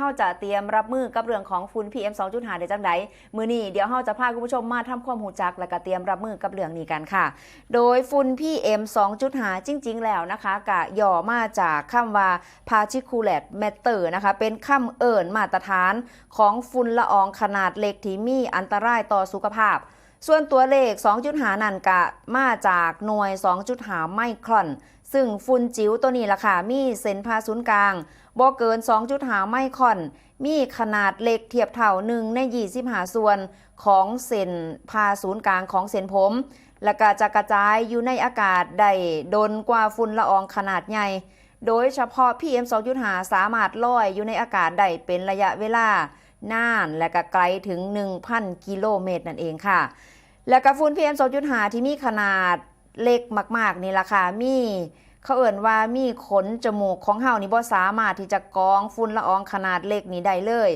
เฮาจะเตรียมรับมือกับเรื่องของฝุ่น PM 2.5ได้จังไดมื้อนี้เดี๋ยวเฮาจะพาคุณผู้ชมมาทำความรู้จักและก็เตรียมรับมือกับเรื่องนี้กันค่ะ โดยฝุ่น PM 2.5 จริง ๆ แล้วนะคะกะย่อมาจากคำว่า particulate matter นะคะเป็นคำเอิ่นมาตรฐานของฝุ่นละอองขนาดเล็กที่มีอันตรายต่อสุขภาพส่วนตัวเลข 2.5 นั่นกะมาจากหน่วย 2.5 ไมครอน ซึ่งฝุ่นจิ๋วตัวนี้ล่ะค่ะ มีเส้นผ่าศูนย์กลางบ่เกิน 2.5 ไมครอน มีขนาดเล็กเทียบเท่าหนึ่งใน 25 ส่วนของเส้นผ่าศูนย์กลางของเส้นผม และก็จะกระจายอยู่ในอากาศได้ดนกว่าฝุ่นละอองขนาดใหญ่ โดยเฉพาะ PM 2.5 สามารถลอยอยู่ในอากาศได้เป็นระยะเวลานานและก็ไกลถึง 1,000 กิโลเมตรนั่นเองค่ะ และกระฝุ่น PM 2.5 ที่มีขนาดเล็กมาก ๆ นี่ล่ะค่ะมี เขาเอ่นว่ามีขนจมูกของเฮานี่บ่สามารถที่จะกรองฝุ่นละอองขนาดเล็กนี้ได้เลย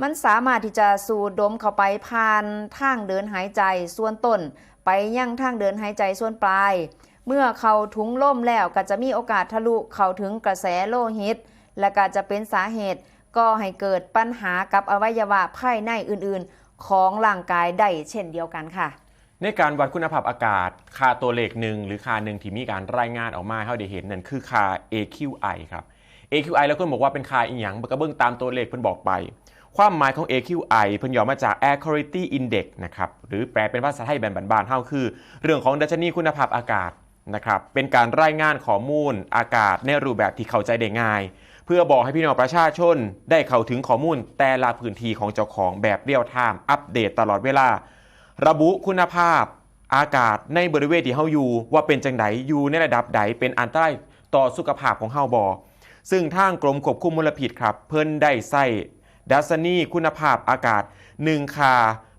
มันสามารถที่จะสูดดมเข้าไปผ่านทางเดินหายใจส่วนต้น ไปยังทางเดินหายใจส่วนปลาย เมื่อเขาถุงลมแล้วก็จะมีโอกาสทะลุเข้าถึงกระแสโลหิต และก็จะเป็นสาเหตุก็ให้เกิดปัญหากับอวัยวะภายในอื่นๆ ของร่างกายได้เช่นเดียวกันค่ะ ในการวัดคุณภาพอากาศ ค่าตัวเลขหนึ่งหรือค่าหนึ่งที่มีการรายงานออกมาให้เราได้เห็นนั่นคือค่า AQI ครับ AQI แล้วคนบอกว่าเป็นค่าอีหยังก็เบิ่งตามตัวเลขเพิ่นบอกไป ความหมายของ AQI เพิ่นย่อมาจาก Air Quality Index นะครับหรือแปลเป็นภาษาไทยแบบบานๆเฮาคือ เรื่องของดัชนีคุณภาพอากาศนะครับเป็นการรายงานข้อมูลอากาศในรูปแบบที่เข้าใจได้ง่าย เพื่อบอกให้พี่น้องประชาชน ได้เข้าถึงข้อมูลแต่ละพื้นที่ของเจ้าของแบบเรียลไทม์อัปเดตตลอดเวลา ระบุคุณภาพอากาศในบริเวณที่เฮาอยู่ว่าเป็นจังไดอยู่ในระดับใดเป็นอันตรายต่อสุขภาพของเฮาบอซึ่งทางกรมควบคุมมลพิษครับ เพิ่นได้ใส่ดัชนีคุณภาพอากาศ1คา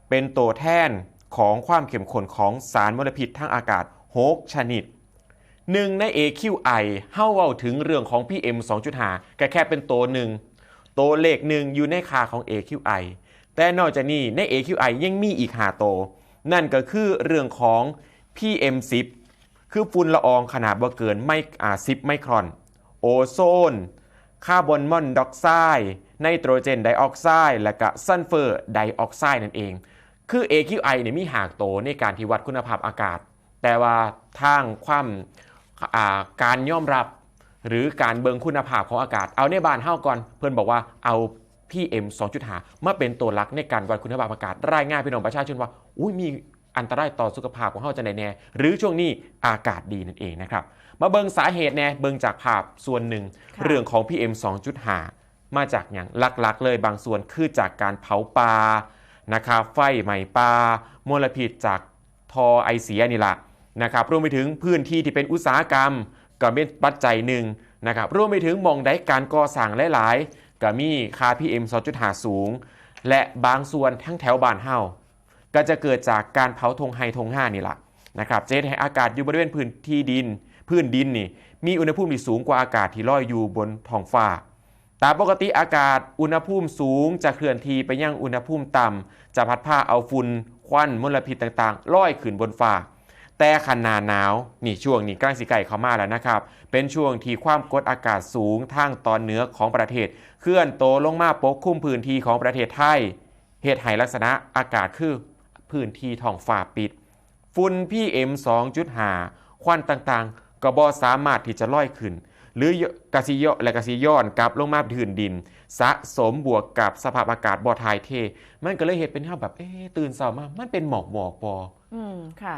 เป็นตัวแทนของความเข้มข้นของสารมลพิษทางอากาศ 6 ชนิดหนึ่งใน AQI เฮาเว้าถึงเรื่องของ PM 2.5 ก็แค่เป็นตัวหนึ่งตัวเลขหนึ่งอยู่ในคาของ AQI แต่นอกจากนี้ใน AQI ยังมีอีกหาโตวนั่นก็คือเรื่องของ PM 10 คือฝุ่นละอองขนาดบ่เกินไม่อ่า10ไมครอน โอโซน คาร์บอนมอนอกไซด์ไนโตรเจนไดออกไซด์และก็ซัลเฟอร์ไดออกไซด์นั่นเอง คือ AQI เนี่ยมีหากโตในการที่วัดคุณภาพอากาศ แต่ว่าทางความาการยอมรับหรือการเบิงคุณภาพของอากาศ เอาในบ้านเฮาก่อน เพื่อนบอกว่าเอา PM 2.5 มาเป็นตัวหลักในการวัดคุณภาพอากาศรายงานพี่น้องประชาชนว่าอุ้ยมีอันตรายต่อสุขภาพของเฮาจะไหนแน่หรือช่วงนี้อากาศดีนั่นเองนะครับ มาเบิงสาเหตุแน่เบิงจากภาพส่วนหนึ่งค่ะเรื่องของ PM 2.5 มาจากอย่างหลักๆ เลยบางส่วนคือจากการเผาป่านะครับไฟไหม้ป่ามลพิษจากทอไอเสียนี่แหละนะครับรวมไปถึงพื้นที่ที่เป็นอุตสาหกรรมก็เป็นปัจจัยหนึ่งนะครับรวมไปถึงหมองได้การก่อสร้างหลายๆ ก็มีค่า PM 2.5 สูง และบางส่วนทั้งแถวบ้านเฮาก็จะเกิดจากการเผาธงไฮธงห้านี่แหละนะครับจะเห็ให้อากาศอยู่บริเวณพื้นที่ดิน พื้นดินนี่มีอุณหภูมิที่สูงกว่าอากาศที่ลอยอยู่บนท้องฟ้าตามปกติอากาศอุณหภูมิสูงจะเคลื่อนที่ไปยังอุณหภูมิต่ำจะพัดพาเอาฝุ่นควันมลพิษต่างๆลอยขึ้นบนฟ้า แต่ขนาหนาวนี่ช่วงนี้กล้สิไก่เข้ามาแล้วนะครับ เป็นช่วงที่ความกดอากาศสูงทางตอนเหนือของประเทศ เคลื่อนโตลงมาปกคลุมพื้นที่ของประเทศไทยเหตุให้ลักษณะอากาศคือพื้นที่ท้องฟ้าปิด ฝุ่น PM 2.5ควันต่างๆ ก็บ่สามารถที่จะลอยขึ้น หรือกระสิยอและกระสิย้อนกลับลงมาพื้นดิน สะสมบวกกับสภาพอากาศบ่ทายเท มันก็เลยเห็นเป็นเท่าแบบเอ๊ตื่นเช้ามามันเป็นหมอกหมอกๆปออืมค่ะ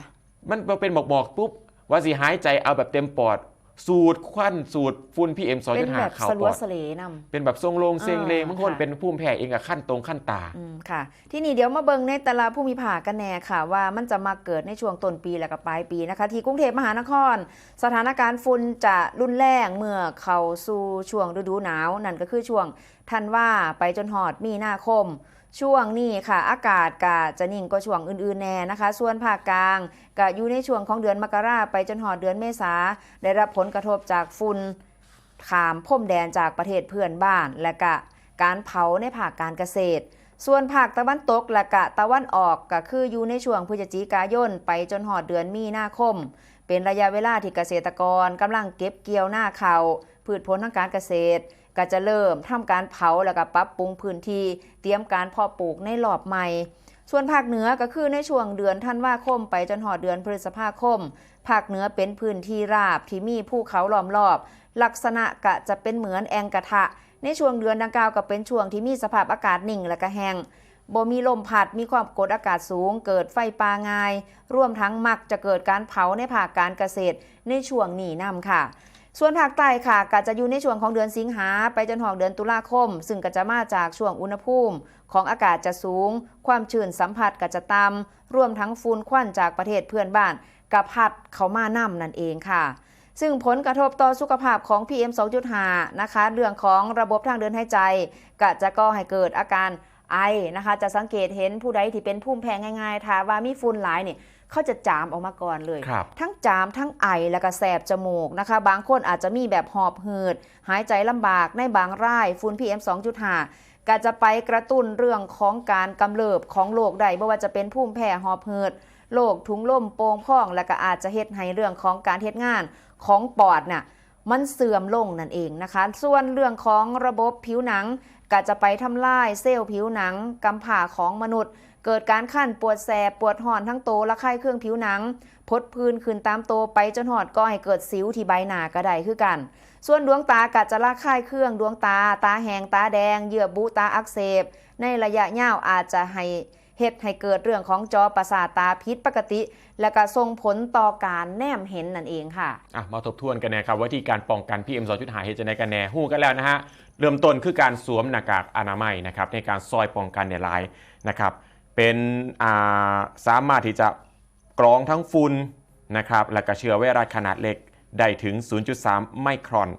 มันพอเป็นหมอกหมอกๆปุ๊บว่าสิหายใจเอาแบบเต็มปอด สูดควันสูดฝุ่น PM เป็นแบบ2.5เข้าสปลัวอดสเลนำเป็นแบบทรงโลงเซงเลงอ่าบางคนค่ะเป็นภูมิแพ้เองกับขั้นตรงขั้นตาอืมค่ะ ที่นี่เดี๋ยวมาเบิงในแต่ละผู้มีผ่ากันแน่ค่ะ ว่ามันจะมาเกิดในช่วงต้นปีและก็ปลายปีนะคะ ที่กรุงเทพมหานคร สถานการณ์ฝุ่นจะรุนแรงเมื่อเข้าสู่ช่วงฤดูหนาว นั่นก็คือช่วงธันวาไปจนหอดมีนาคม ช่วงนี้ค่ะ อากาศกะจะนิ่งกว่าช่วงอื่นๆแน่นะคะ ส่วนภาคกลางกะอยู่ในช่วงของเดือนมกราไปจนหอดเดือนเมษาได้รับผลกระทบจากฝุ่นขามพรมแดนจากประเทศเพื่อนบ้าน และกะการเผาในภาคการเกษตร ส่วนภาคตะวันตกและกะตะวันออกก็คืออยู่ในช่วงพฤศจิกายนไปจนหอดเดือนมีนาคม เป็นระยะเวลาที่เกษตรกรกำลังเก็บเกี่ยวหน้าเขาวพืชผลทางการเกษตร ก็จะเริ่มทำการเผาแล้วก็ปรับปรุงพื้นที่ เตรียมการเพาะปลูกในรอบใหม่ ส่วนภาคเหนือก็คือในช่วงเดือนธันวาคม ไปจนหอดเดือนพฤษภาคม ภาคเหนือเป็นพื้นที่ราบที่มีภูเขาล้อมรอบ ลักษณะกะจะเป็นเหมือนแองกระทะ ในช่วงเดือนดังกล่าวก็เป็นช่วงที่มีสภาพอากาศนิ่งและก็แห้งบ่มีลมพัดมีความกดอากาศสูง เกิดไฟป่าง่ายรวมทั้งมักจะเกิดการเผาในภาคการเกษตรในช่วงนี้นํค่ะ ส่วนภาคใต้ค่ะก็จะอยู่ในช่วงของเดือนสิงหาไปจนถึงเดือนตุลาคม ซึ่งก็จะมาจากช่วงอุณหภูมิ ของอากาศจะสูง ความชื้นสัมผัสก็จะต่ำรวมทั้งฝุ่นควันจากประเทศเพื่อนบ้านกับพัดเขามานํนั่นเองค่ะ ซึ่งผลกระทบต่อสุขภาพของ PM 2.5 นะคะ เรื่องของระบบทางเดินหายใจก็จะก่อให้เกิดอาการไอนะคะ จะสังเกตเห็นผู้ใดที่เป็นภูมิแพ้ง่ายๆถ้าว่ามีฝุ่นหลายเนี่ย เขาจะจามออกมาก่อนเลยครับทั้งจามทั้งไอแล้วก็แสบจมูกนะคะ บางคนอาจจะมีแบบหอบหืด หายใจลำบากในบางรายฝุ่น PM 2.5ก็จะไปกระตุ้นเรื่องของการกำเริบของโรคใดไม่ว่าจะเป็นภูมิแพ้หอบหืดโรคถุงลมโป่งพอง และก็อาจจะเฮ็ดให้เรื่องของการเฮ็ดงานของปอดน่ะมันเสื่อมลงนั่นเองนะคะ ส่วนเรื่องของระบบผิวหนังก็จะไปทำลายเซลล์ผิวหนังกำผ่าของมนุษย์ เกิดการขั้นปวดแสบปวดห่อนทั้งโตและไข้เครื่องผิวหนัง พดพื้นขึ้นตามโตไปจนหอดก็ให้เกิดสิวที่ใบหน้าก็ได้คือกัน ส่วนดวงตากัดจะละคายเครื่องดวงตา ตาแหงตาแดง เยื่อบุตาอักเสบ ในระยะยาวอาจจะให้เฮ็ดให้เกิดเรื่องของจอประสาทตาพิษปกติ และก็ส่งผลต่อการแนมเห็นนั่นเองค่ะอะ มาทบทวนกันนะครับวิธีการป้องกัน PM 2.5เฮจะในกันแน่หู้กันแล้วนะฮะเริ่มต้นคือการสวมหน้ากากอนามัยนะครับในการซอยป้องกันในลายนะครับ เป็นาสามารถที่จะกรองทั้งฝุ่นนะครับและก็เชื้อไวรัสขนาดเล็กได้ถึง 0.3 ไมครอน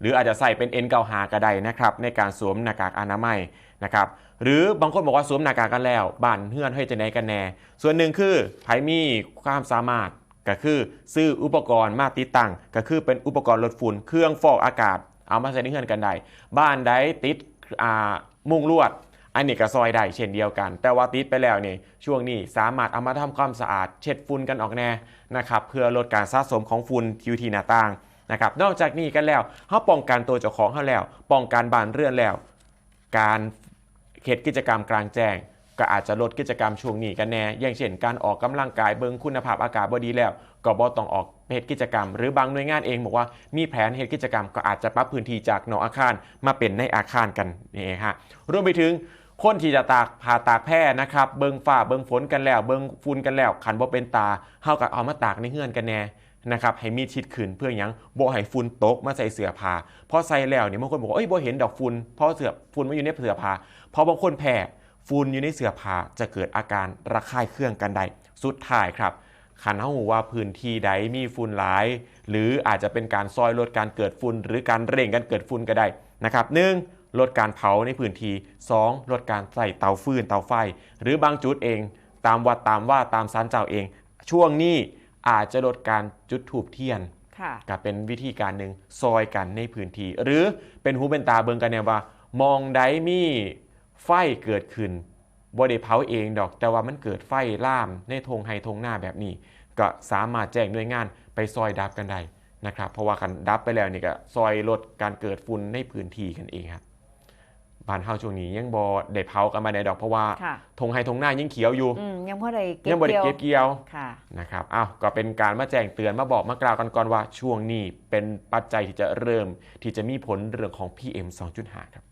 หรืออาจจะใส่เป็น N95 ก็ได้นะครับในการสวมหน้ากากอนามัยนะครับหรือบางคนบอกว่าสวมหน้ากากกันแล้วบ้านเฮือนเฮ้จะไหนกันแน่ ส่วนหนึ่งคือไผมีความสามารถก็คือซื้ออุปกรณ์มาติดตั้ง ก็คือเป็นอุปกรณ์ลดฝุ่นเครื่องฟอกอากาศ เอามาใส่ในเฮือนกันได้บ้านใดติดมุงลวด อันนี้ก็ซอยได้เช่นเดียวกัน แต่ว่าติดไปแล้วนี่ช่วงนี้สามารถเอามาทำความสะอาด เช็ดฝุ่นกันออกแน่นะครับเพื่อลดการสะสมของฝุ่นอยู่ที่หน้าต่างนะครับนอกจากนี้กันแล้วเขาป้องกันตัวเจ้าของเขาแล้ว ป้องกันบ้านเรือนแล้ว การเขตกิจกรรมกลางแจ้งก็อาจจะลดกิจกรรมช่วงนี้กันแน่ อย่างเช่นการออกกำลังกายเบิงคุณภาพอากาศบดีแล้ว ก็บ่ต้องออกเหตุกิจกรรม หรือบางหน่วยงานเองบอกว่ามีแผนเหตุกิจกรรม ก็อาจจะปรับพื้นที่จากนอกอาคารมาเป็นในอาคารกันนี่ฮะรวมไปถึง คนที่จะตากผ่าตากแพร่นะครับ เบิงฝ่าเบิงฝนกันแล้ว เบิงฝุ่นกันแล้วขันบ่เป็นตาเฮากับเอามาตากในเฮือนกันแน่นะครับให้มีชิดขึ้นเพื่อหยังบ่ให้ฝุ่นตกมาใส่เสื้อผ้าพอใส่แล้วเนี่ยบางคนบอกว่าเอ้ยบ่เห็นดอกฝุ่นเพราะเสื้อฝุ่นมาอยู่ในเสื้อผ้าพอบางคนแพ้ฝุ่นอยู่ในเสื้อผ้าจะเกิดอาการระคายเคืองกันได้สุดท้ายครับขันเฮาว่าพื้นที่ใดมีฝุ่นหลาย หรืออาจจะเป็นการซอยลดการเกิดฝุ่นหรือการเร่งการเกิดฝุ่นก็ได้นะครับหนึ่ง ลดการเผาในพื้นที่สองลดการใส่เตาฟืนเตาไฟ หรือบางจุดเอง ตามวัดตามว่าตามสารเจ้าเอง ช่วงนี้อาจจะลดการจุดถูบเทียนค่ะก็เป็นวิธีการหนึ่งซอยกันในพื้นที่ หรือเป็นหูเป็นตาเบิงกันเนี่ยว่า มองได้มีไฟเกิดขึ้นบ่ได้เผาเองดอก แต่ว่ามันเกิดไฟล่ามในทงไฮทงหน้าแบบนี้ ก็สามารถแจ้งหน่วยงานไปซอยดับกันได้นะครับ เพราะว่าคันดับไปแล้วนี่ก็ซอยลดการเกิดฝุ่นในพื้นที่กันเองครับ บ้านเฮาช่วงนี้ยังบ่ได้เผากันมาในดอกเพราะว่าค่ะทงไฮทงหน้ายังเขียวอยู่อืมยังพอได้เก็ยังบบ่ได้เกี่ยวเก็บเกี่ยวค่ะนะครับอ้าวก็เป็นการมาแจ้งเตือนมาบอกมากล่าวกันก่อนว่าช่วงนี้เป็นปัจจัยที่จะเริ่มที่จะมีผลเรื่องของ PM 2.5 ครับ